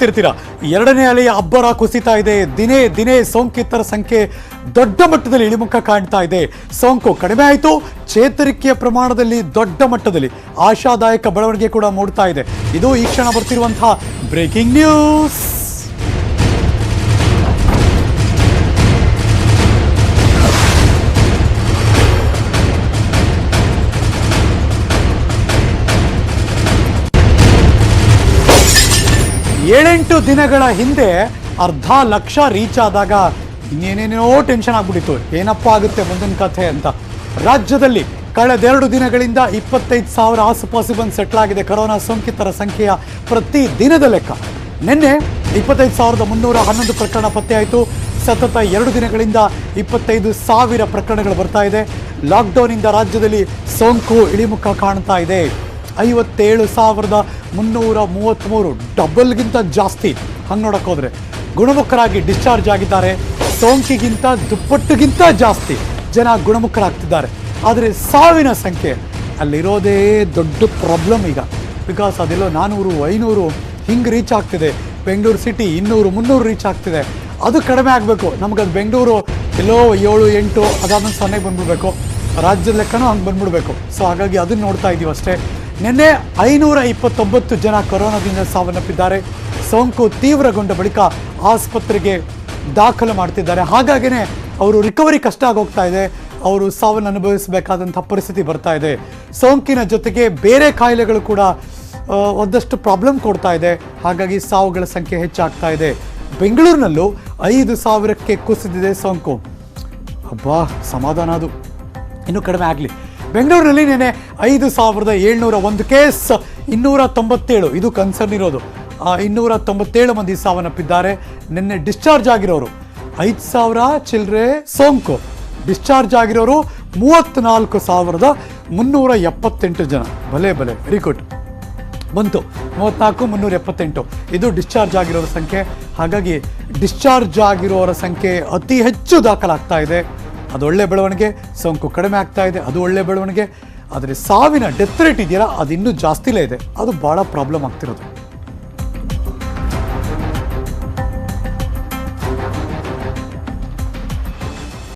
ತಿರ್ತೀರಾ? ಎರಡನೇ ಅಲೆಯ ಅಬ್ಬರ ಕುಸಿತಾ ಇದೆ. ದಿನೇ ದಿನೇ ಸೋಂಕಿತರ ಸಂಖ್ಯೆ ದೊಡ್ಡ ಮಟ್ಟದಲ್ಲಿ ಇಳಿಮುಖ ಕಾಣ್ತಾ ಇದೆ. ಸೋಂಕು ಕಡಿಮೆ ಆಯಿತು, ಚೇತರಿಕೆಯ ಪ್ರಮಾಣದಲ್ಲಿ ದೊಡ್ಡ ಮಟ್ಟದಲ್ಲಿ ಆಶಾದಾಯಕ ಬೆಳವಣಿಗೆ ಕೂಡ ಮೂಡ್ತಾ ಇದೆ. ಇದು ಈ ಕ್ಷಣ ಬರ್ತಿರುವಂತಹ ಬ್ರೇಕಿಂಗ್ ನ್ಯೂಸ್. ಏಳೆಂಟು ದಿನಗಳ ಹಿಂದೆ ಅರ್ಧ ಲಕ್ಷ ರೀಚ್ ಆದಾಗ ಇನ್ನೇನೇನೋ ಟೆನ್ಷನ್ ಆಗ್ಬಿಟ್ಟಿತ್ತು. ಏನಪ್ಪ ಆಗುತ್ತೆ ಮುಂದಿನ ಕಥೆ ಅಂತ. ರಾಜ್ಯದಲ್ಲಿ ಕಳೆದೆರಡು ದಿನಗಳಿಂದ ಇಪ್ಪತ್ತೈದು ಸಾವಿರ ಆಸುಪಾಸು ಬಂದು ಸೆಟ್ಲ್ ಆಗಿದೆ. ಕೊರೋನಾ ಸೋಂಕಿತರ ಸಂಖ್ಯೆಯ ಪ್ರತಿ ದಿನದ ಲೆಕ್ಕ. ನಿನ್ನೆ ಇಪ್ಪತ್ತೈದು ಸಾವಿರದ ಮುನ್ನೂರ ಹನ್ನೊಂದು ಪ್ರಕರಣ ಪತ್ತೆಯಾಯಿತು ಸತತ ಎರಡು ದಿನಗಳಿಂದ ಇಪ್ಪತ್ತೈದು ಸಾವಿರ ಪ್ರಕರಣಗಳು ಬರ್ತಾ ಇದೆ. ಲಾಕ್ಡೌನ್ನಿಂದ ರಾಜ್ಯದಲ್ಲಿ ಸೋಂಕು ಇಳಿಮುಖ ಕಾಣ್ತಾ ಇದೆ. ಐವತ್ತೇಳು ಸಾವಿರದ ಮುನ್ನೂರ ಮೂವತ್ತ್ಮೂರು ಡಬಲ್ಗಿಂತ ಜಾಸ್ತಿ. ಹಂಗೆ ನೋಡೋಕ್ಕೋದ್ರೆ ಹೋದರೆ ಗುಣಮುಖರಾಗಿ ಡಿಸ್ಚಾರ್ಜ್ ಆಗಿದ್ದಾರೆ. ಸೋಂಕಿಗಿಂತ ದುಪ್ಪಟ್ಟುಗಿಂತ ಜಾಸ್ತಿ ಜನ ಗುಣಮುಖರಾಗ್ತಿದ್ದಾರೆ. ಆದರೆ ಸಾವಿನ ಸಂಖ್ಯೆ ಅಲ್ಲಿರೋದೇ ದೊಡ್ಡ ಪ್ರಾಬ್ಲಮ್ ಈಗ. ಬಿಕಾಸ್ ಅದೆಲ್ಲೋ ನಾನ್ನೂರು ಐನೂರು ಹಿಂಗೆ ರೀಚ್ ಆಗ್ತಿದೆ. ಬೆಂಗಳೂರು ಸಿಟಿ ಇನ್ನೂರು, ಮುನ್ನೂರು ರೀಚ್ ಆಗ್ತಿದೆ. ಅದು ಕಡಿಮೆ ಆಗಬೇಕು. ನಮಗದು ಬೆಂಗಳೂರು ಎಲ್ಲೋ ಏಳು, ಎಂಟು, ಅದಾದ್ಮೇಲೆ ಸೊನ್ನೆಗೆ ಬಂದ್ಬಿಡ್ಬೇಕು. ರಾಜ್ಯದ ಲೆಕ್ಕನೂ ಹಂಗೆ ಬಂದ್ಬಿಡ್ಬೇಕು. ಸೊ ಹಾಗಾಗಿ ಅದನ್ನು ನೋಡ್ತಾ ಇದ್ದೀವಿ ಅಷ್ಟೇ. ನಿನ್ನೆ ಐನೂರ ಇಪ್ಪತ್ತೊಂಬತ್ತು ಜನ ಕೊರೋನಾದಿಂದ ಸಾವನ್ನಪ್ಪಿದ್ದಾರೆ. ಸೋಂಕು ತೀವ್ರಗೊಂಡ ಬಳಿಕ ಆಸ್ಪತ್ರೆಗೆ ದಾಖಲು ಮಾಡ್ತಿದ್ದಾರೆ. ಹಾಗಾಗಿನೇ ಅವರು ರಿಕವರಿ ಕಷ್ಟ ಆಗೋಗ್ತಾ ಇದೆ. ಅವರು ಸಾವನ್ನು ಅನುಭವಿಸಬೇಕಾದಂಥ ಪರಿಸ್ಥಿತಿ ಬರ್ತಾ ಇದೆ. ಸೋಂಕಿನ ಜೊತೆಗೆ ಬೇರೆ ಕಾಯಿಲೆಗಳು ಕೂಡ ಒಂದಷ್ಟು ಪ್ರಾಬ್ಲಮ್ ಕೊಡ್ತಾ ಇದೆ. ಹಾಗಾಗಿ ಸಾವುಗಳ ಸಂಖ್ಯೆ ಹೆಚ್ಚಾಗ್ತಾ ಇದೆ. ಬೆಂಗಳೂರಿನಲ್ಲೂ ಐದು ಸಾವಿರಕ್ಕೆ ಕುಸಿದಿದೆ ಸೋಂಕು. ಅಬ್ಬಾ, ಸಮಾಧಾನ ಅದು. ಇನ್ನೂ ಕಡಿಮೆ ಆಗಲಿ. ಬೆಂಗಳೂರಿನಲ್ಲಿ ನೆನೆ ಐದು ಸಾವಿರದ ಏಳ್ನೂರ ಒಂದು ಕೇಸ್, ಇನ್ನೂರ ತೊಂಬತ್ತೇಳು. ಇದು ಕನ್ಸರ್ನ್ ಇರೋದು. ಇನ್ನೂರ ತೊಂಬತ್ತೇಳು ಮಂದಿ ಸಾವನ್ನಪ್ಪಿದ್ದಾರೆ. ನಿನ್ನೆ ಡಿಸ್ಚಾರ್ಜ್ ಆಗಿರೋರು. ಐದು ಸಾವಿರ ಚಿಲ್ಲರೆ ಸೋಂಕು. ಡಿಸ್ಚಾರ್ಜ್ ಆಗಿರೋರು ಮೂವತ್ತ್ನಾಲ್ಕು ಸಾವಿರದ ಮುನ್ನೂರ ಎಪ್ಪತ್ತೆಂಟು ಜನ. ಭಲೆ ಭಲೆ. ವೆರಿ ಗುಡ್ ಬಂತು. ಮೂವತ್ನಾಲ್ಕು, ಮುನ್ನೂರ ಎಪ್ಪತ್ತೆಂಟು. ಇದು ಡಿಸ್ಚಾರ್ಜ್ ಆಗಿರೋರ ಸಂಖ್ಯೆ. ಹಾಗಾಗಿ ಡಿಸ್ಚಾರ್ಜ್ ಆಗಿರೋರ ಸಂಖ್ಯೆ ಅತಿ ಹೆಚ್ಚು ದಾಖಲಾಗ್ತಾ ಇದೆ. ಅದು ಒಳ್ಳೆ ಬೆಳವಣಿಗೆ, ಸೋಂಕು ಕಡಿಮೆ ಆಗ್ತಾ ಇದೆ, ಅದು ಒಳ್ಳೆ ಬೆಳವಣಿಗೆ. ಆದರೆ ಸಾವಿನ ಡೆತ್ ರೇಟ್ ಇದೆಯಲ್ಲ, ಅದು ಇನ್ನೂ ಜಾಸ್ತಿಲೇ ಇದೆ. ಅದು ಭಾಳ ಪ್ರಾಬ್ಲಮ್ ಆಗ್ತಿರೋದು.